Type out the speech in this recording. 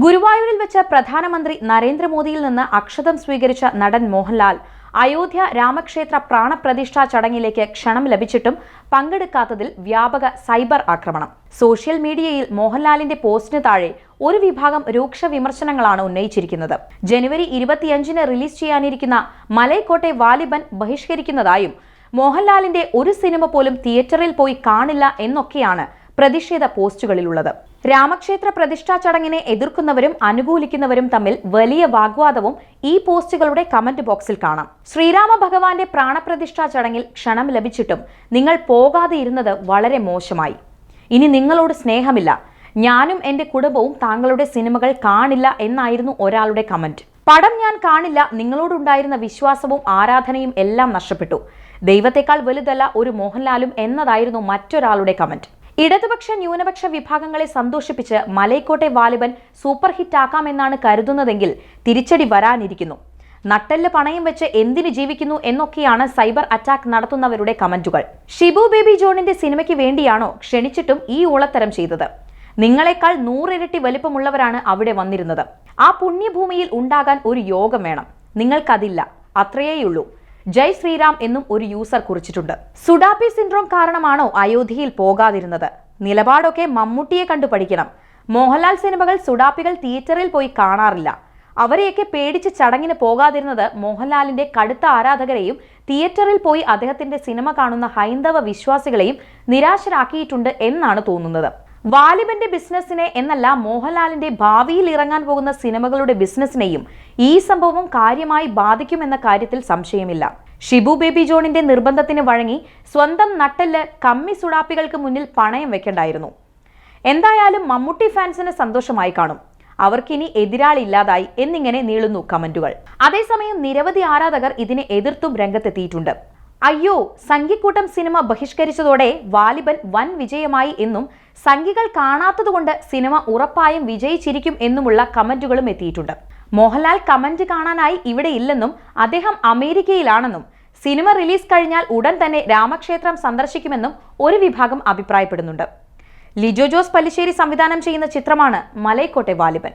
ഗുരുവായൂരിൽ വെച്ച് പ്രധാനമന്ത്രി നരേന്ദ്രമോദിയിൽ നിന്ന് അക്ഷതം സ്വീകരിച്ച നടൻ മോഹൻലാൽ അയോധ്യ രാമക്ഷേത്ര പ്രാണപ്രതിഷ്ഠാ ചടങ്ങിലേക്ക് ക്ഷണം ലഭിച്ചിട്ടും പങ്കെടുക്കാത്തതിൽ വ്യാപക സൈബർ ആക്രമണം. സോഷ്യൽ മീഡിയയിൽ മോഹൻലാലിന്റെ പോസ്റ്റിന് താഴെ ഒരു വിഭാഗം രൂക്ഷ വിമർശനങ്ങളാണ് ഉന്നയിച്ചിരിക്കുന്നത്. ജനുവരി ഇരുപത്തിയഞ്ചിന് റിലീസ് ചെയ്യാനിരിക്കുന്ന മലൈക്കോട്ടെ വാലിബൻ ബഹിഷ്കരിക്കുന്നതായും മോഹൻലാലിന്റെ ഒരു സിനിമ പോലും തിയേറ്ററിൽ പോയി കാണില്ല എന്നൊക്കെയാണ് പ്രതിഷേധ പോസ്റ്റുകളിലുള്ളത്. രാമക്ഷേത്ര പ്രതിഷ്ഠാ ചടങ്ങിനെ എതിർക്കുന്നവരും അനുകൂലിക്കുന്നവരും തമ്മിൽ വലിയ വാഗ്വാദവും ഈ പോസ്റ്റുകളുടെ കമന്റ് ബോക്സിൽ കാണാം. ശ്രീരാമ ഭഗവാന്റെ പ്രാണപ്രതിഷ്ഠാ ചടങ്ങിൽ ക്ഷണം ലഭിച്ചിട്ടും നിങ്ങൾ പോകാതെ ഇരുന്നത് വളരെ മോശമായി. ഇനി നിങ്ങളോട് സ്നേഹമില്ല. ഞാനും എന്റെ കുടുംബവും താങ്കളുടെ സിനിമകൾ കാണില്ല എന്നായിരുന്നു ഒരാളുടെ കമന്റ് പടം ഞാൻ കാണില്ല നിങ്ങളോടുണ്ടായിരുന്ന വിശ്വാസവും ആരാധനയും എല്ലാം നഷ്ടപ്പെട്ടു. ദൈവത്തെക്കാൾ വലുതല്ല ഒരു മോഹൻലാലും എന്നതായിരുന്നു മറ്റൊരാളുടെ കമന്റ് ഇടതുപക്ഷ ന്യൂനപക്ഷ വിഭാഗങ്ങളെ സന്തോഷിപ്പിച്ച് മലൈക്കോട്ടെ വാലിബൻ സൂപ്പർ ഹിറ്റ് ആക്കാമെന്നാണ് കരുതുന്നതെങ്കിൽ തിരിച്ചടി വരാനിരിക്കുന്നു. നട്ടെല്ല് പണയം വെച്ച് എന്തിന് ജീവിക്കുന്നു എന്നൊക്കെയാണ് സൈബർ അറ്റാക്ക് നടത്തുന്നവരുടെ കമന്റുകൾ. ഷിബു ബേബി ജോണിന്റെ സിനിമയ്ക്ക് വേണ്ടിയാണോ ക്ഷണിച്ചിട്ടും ഈ ഊളത്തരം ചെയ്തത്? നിങ്ങളെക്കാൾ നൂറിരട്ടി വലിപ്പമുള്ളവരാണ് അവിടെ വന്നിരുന്നത്. ആ പുണ്യഭൂമിയിൽ ഉണ്ടാകാൻ ഒരു യോഗം വേണം. നിങ്ങൾക്കതില്ല. അത്രയേയുള്ളൂ. ജയ് ശ്രീറാം എന്നും ഒരു യൂസർ കുറിച്ചിട്ടുണ്ട്. സുഡാപി സിൻഡ്രോം കാരണമാണോ അയോധ്യയിൽ പോകാതിരുന്നത്? നിലപാടൊക്കെ മമ്മൂട്ടിയെ കണ്ടു പഠിക്കണം. മോഹൻലാൽ സിനിമകൾ സുഡാപ്പികൾ തിയേറ്ററിൽ പോയി കാണാറില്ല. അവരെയൊക്കെ പേടിച്ച് ചടങ്ങിന് പോകാതിരുന്നത് മോഹൻലാലിന്റെ കടുത്ത ആരാധകരെയും തിയേറ്ററിൽ പോയി അദ്ദേഹത്തിന്റെ സിനിമ കാണുന്ന ഹൈന്ദവ വിശ്വാസികളെയും നിരാശരാക്കിയിട്ടുണ്ട് എന്നാണ് തോന്നുന്നത്. വാലിബന്റെ ബിസിനസ്സിനെ എന്നല്ല മോഹൻലാലിന്റെ ഭാവിയിൽ ഇറങ്ങാൻ പോകുന്ന സിനിമകളുടെ ബിസിനസ്സിനെയും ഈ സംഭവം കാര്യമായി ബാധിക്കുമെന്ന കാര്യത്തിൽ സംശയമില്ല. ഷിബു ബേബി ജോണിന്റെ നിർബന്ധത്തിന് വഴങ്ങി സ്വന്തം നട്ടെല്ല് കമ്മി സുടാപ്പികൾക്ക് മുന്നിൽ പണയം വെക്കേണ്ടായിരുന്നു. എന്തായാലും മമ്മൂട്ടി ഫാൻസിന് സന്തോഷമായി കാണും. അവർക്കിനി എതിരാളില്ലാതായി എന്നിങ്ങനെ നീളുന്നു കമന്റുകൾ. അതേസമയം നിരവധി ആരാധകർ ഇതിനെ എതിർത്തും രംഗത്തെത്തിയിട്ടുണ്ട്. അയ്യോ സംഘിക്കൂട്ടം സിനിമ ബഹിഷ്കരിച്ചതോടെ വാലിബൻ വൻ വിജയമായി എന്നും സംഘികൾ കാണാത്തതുകൊണ്ട് സിനിമ ഉറപ്പായും വിജയിച്ചിരിക്കും എന്നുമുള്ള കമന്റുകളും എത്തിയിട്ടുണ്ട്. മോഹൻലാൽ കമന്റ് കാണാനായി ഇവിടെ ഇല്ലെന്നും അദ്ദേഹം അമേരിക്കയിലാണെന്നും സിനിമ റിലീസ് കഴിഞ്ഞാൽ ഉടൻ തന്നെ രാമക്ഷേത്രം സന്ദർശിക്കുമെന്നും ഒരു വിഭാഗം അഭിപ്രായപ്പെടുന്നുണ്ട്. ലിജോ ജോസ് പല്ലിശ്ശേരി സംവിധാനം ചെയ്യുന്ന ചിത്രമാണ് മലൈക്കോട്ടെ വാലിബൻ.